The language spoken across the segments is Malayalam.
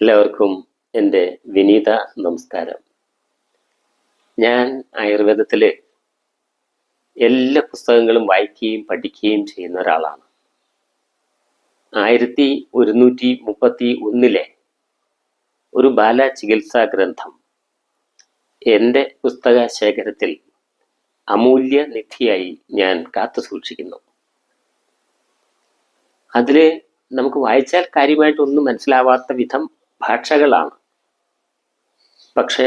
എല്ലാവർക്കും എന്റെ വിനീത നമസ്കാരം. ഞാൻ ആയുർവേദത്തിലെ എല്ലാ പുസ്തകങ്ങളും വായിക്കുകയും പഠിക്കുകയും ചെയ്യുന്ന ഒരാളാണ്. ആയിരത്തി ഒരുന്നൂറ്റി മുപ്പത്തി ഒന്നിലെ ഒരു ബാല ചികിത്സാ ഗ്രന്ഥം എന്റെ പുസ്തക ശേഖരത്തിൽ അമൂല്യ നിധിയായി ഞാൻ കാത്തു സൂക്ഷിക്കുന്നു. അതിൽ നമുക്ക് വായിച്ചാൽ കാര്യമായിട്ടൊന്നും മനസ്സിലാവാത്ത വിധം ഭാഷകളാണ്. പക്ഷേ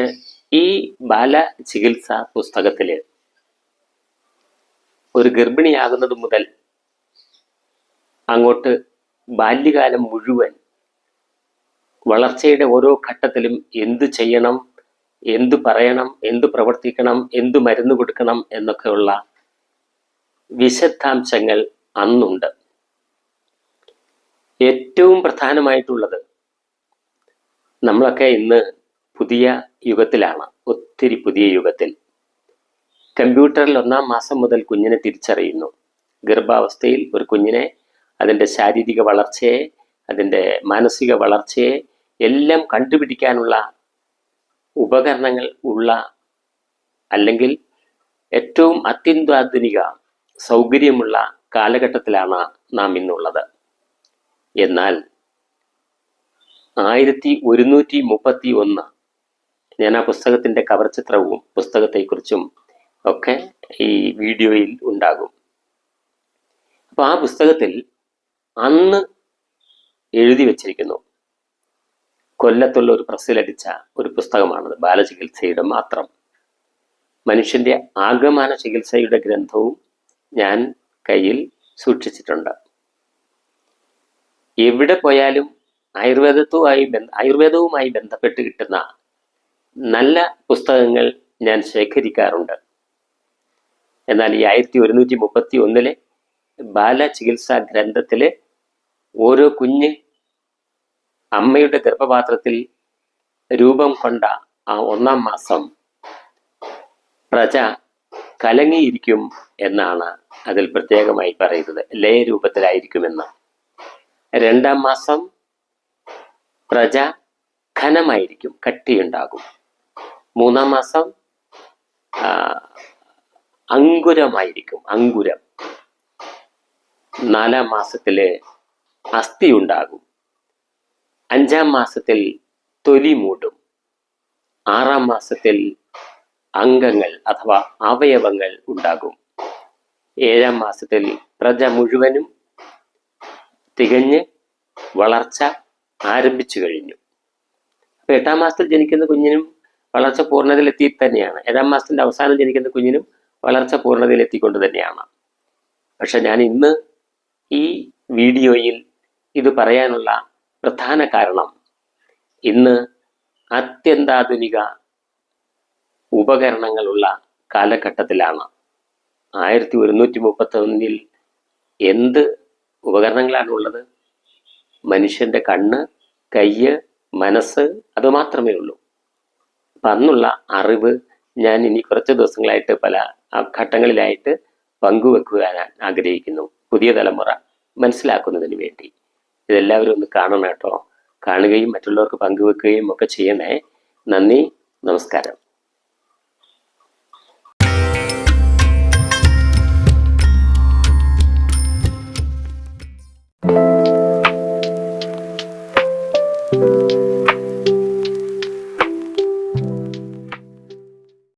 ഈ ബാല ചികിത്സ പുസ്തകത്തിൽ ഒരു ഗർഭിണിയാകുന്നത് മുതൽ അങ്ങോട്ട് ബാല്യകാലം മുഴുവൻ വളർച്ചയുടെ ഓരോ ഘട്ടത്തിലും എന്തു ചെയ്യണം എന്തു പറയണം എന്തു പ്രവർത്തിക്കണം എന്തു മരുന്ന് കൊടുക്കണം എന്നൊക്കെയുള്ള വിശദാംശങ്ങൾ അന്നുണ്ട്. ഏറ്റവും പ്രധാനമായിട്ടുള്ളത് നമ്മളൊക്കെ ഇന്ന് പുതിയ യുഗത്തിലാണ് ഒത്തിരി പുതിയ യുഗത്തിൽ. കമ്പ്യൂട്ടറിൽ ഒന്നാം മാസം മുതൽ കുഞ്ഞിനെ തിരിച്ചറിയുന്നു. ഗർഭാവസ്ഥയിൽ ഒരു കുഞ്ഞിനെ അതിന്റെ ശാരീരിക വളർച്ചയെ അതിന്റെ മാനസിക വളർച്ചയെ എല്ലാം കണ്ടുപിടിക്കാനുള്ള ഉപകരണങ്ങൾ ഉള്ള അല്ലെങ്കിൽ ഏറ്റവും അത്യന്താധുനിക സൗകര്യമുള്ള കാലഘട്ടത്തിലാണ് നാം ഇന്നുള്ളത്. എന്നാൽ ആയിരത്തി ഒരുന്നൂറ്റി മുപ്പത്തി ഒന്ന് ഞാൻ ആ പുസ്തകത്തിന്റെ കവർ ചിത്രവും പുസ്തകത്തെക്കുറിച്ചും ഒക്കെ ഈ വീഡിയോയിൽ ഉണ്ടാകും. അപ്പോൾ ആ പുസ്തകത്തിൽ അന്ന് എഴുതി വച്ചിരിക്കുന്നു. കൊല്ലത്തുള്ള ഒരു പ്രസ്സിലടിച്ച ഒരു പുസ്തകമാണത്. ബാലചികിത്സയുടെ മാത്രം. മനുഷ്യന്റെ ആഗമന ചികിത്സയുടെ ഗ്രന്ഥവും ഞാൻ കയ്യിൽ സൂക്ഷിച്ചിട്ടുണ്ട്. എവിടെ പോയാലും ആയുർവേദത്തുമായി ആയുർവേദവുമായി ബന്ധപ്പെട്ട് കിട്ടുന്ന നല്ല പുസ്തകങ്ങൾ ഞാൻ ശേഖരിക്കാറുണ്ട്. എന്നാൽ ഈ ആയിരത്തി ഒരുന്നൂറ്റി മുപ്പത്തി ഒന്നിലെ ബാലചികിത്സാ ഗ്രന്ഥത്തിലെ ഓരോ കുഞ്ഞ് അമ്മയുടെ ഗർഭപാത്രത്തിൽ രൂപം കൊണ്ട ആ ഒന്നാം മാസം പ്രജ കലങ്ങിയിരിക്കും എന്നാണ് അതിൽ പ്രത്യേകമായി പറയുന്നത്. ലയരൂപത്തിലായിരിക്കുമെന്ന്. രണ്ടാം മാസം പ്രജ ഖനമായിരിക്കും കട്ടിയുണ്ടാകും. മൂന്നാം മാസം അങ്കുരമായിരിക്കും അങ്കുരം. നാലാം മാസത്തിൽ അസ്ഥി ഉണ്ടാകും. അഞ്ചാം മാസത്തിൽ തൊലി മൂടും. ആറാം മാസത്തിൽ അംഗങ്ങൾ അഥവാ അവയവങ്ങൾ ഉണ്ടാകും. ഏഴാം മാസത്തിൽ പ്രജ മുഴുവനും തികഞ്ഞ് വളർച്ച ആരംഭിച്ചു കഴിഞ്ഞു. അപ്പൊ എട്ടാം മാസത്തിൽ ജനിക്കുന്ന കുഞ്ഞിനും വളർച്ച പൂർണതയിലെത്തി തന്നെയാണ്. ഏഴാം മാസത്തിന്റെ അവസാനം ജനിക്കുന്ന കുഞ്ഞിനും വളർച്ച പൂർണതയിലെത്തിക്കൊണ്ട് തന്നെയാണ്. പക്ഷെ ഞാൻ ഇന്ന് ഈ വീഡിയോയിൽ ഇത് പറയാനുള്ള പ്രധാന കാരണം ഇന്ന് അത്യന്താധുനിക ഉപകരണങ്ങളുള്ള കാലഘട്ടത്തിലാണ്. ആയിരത്തി ഒരുന്നൂറ്റി മുപ്പത്തി ഒന്നിൽ എന്ത് ഉപകരണങ്ങളാണ് ഉള്ളത് മനുഷ്യന്റെ കണ്ണ് കയ്യ് മനസ്സ് അത് മാത്രമേ ഉള്ളൂ. അപ്പം അന്നുള്ള അറിവ് ഞാൻ ഇനി കുറച്ച് ദിവസങ്ങളായിട്ട് പല ഘട്ടങ്ങളിലായിട്ട് പങ്കുവെക്കുവാൻ ആഗ്രഹിക്കുന്നു. പുതിയ തലമുറ മനസ്സിലാക്കുന്നതിന് വേണ്ടി. ഇതെല്ലാവരും ഒന്ന് കാണണം കേട്ടോ. കാണുകയും മറ്റുള്ളവർക്ക് പങ്കുവെക്കുകയും ഒക്കെ ചെയ്യണേ. നന്ദി നമസ്കാരം.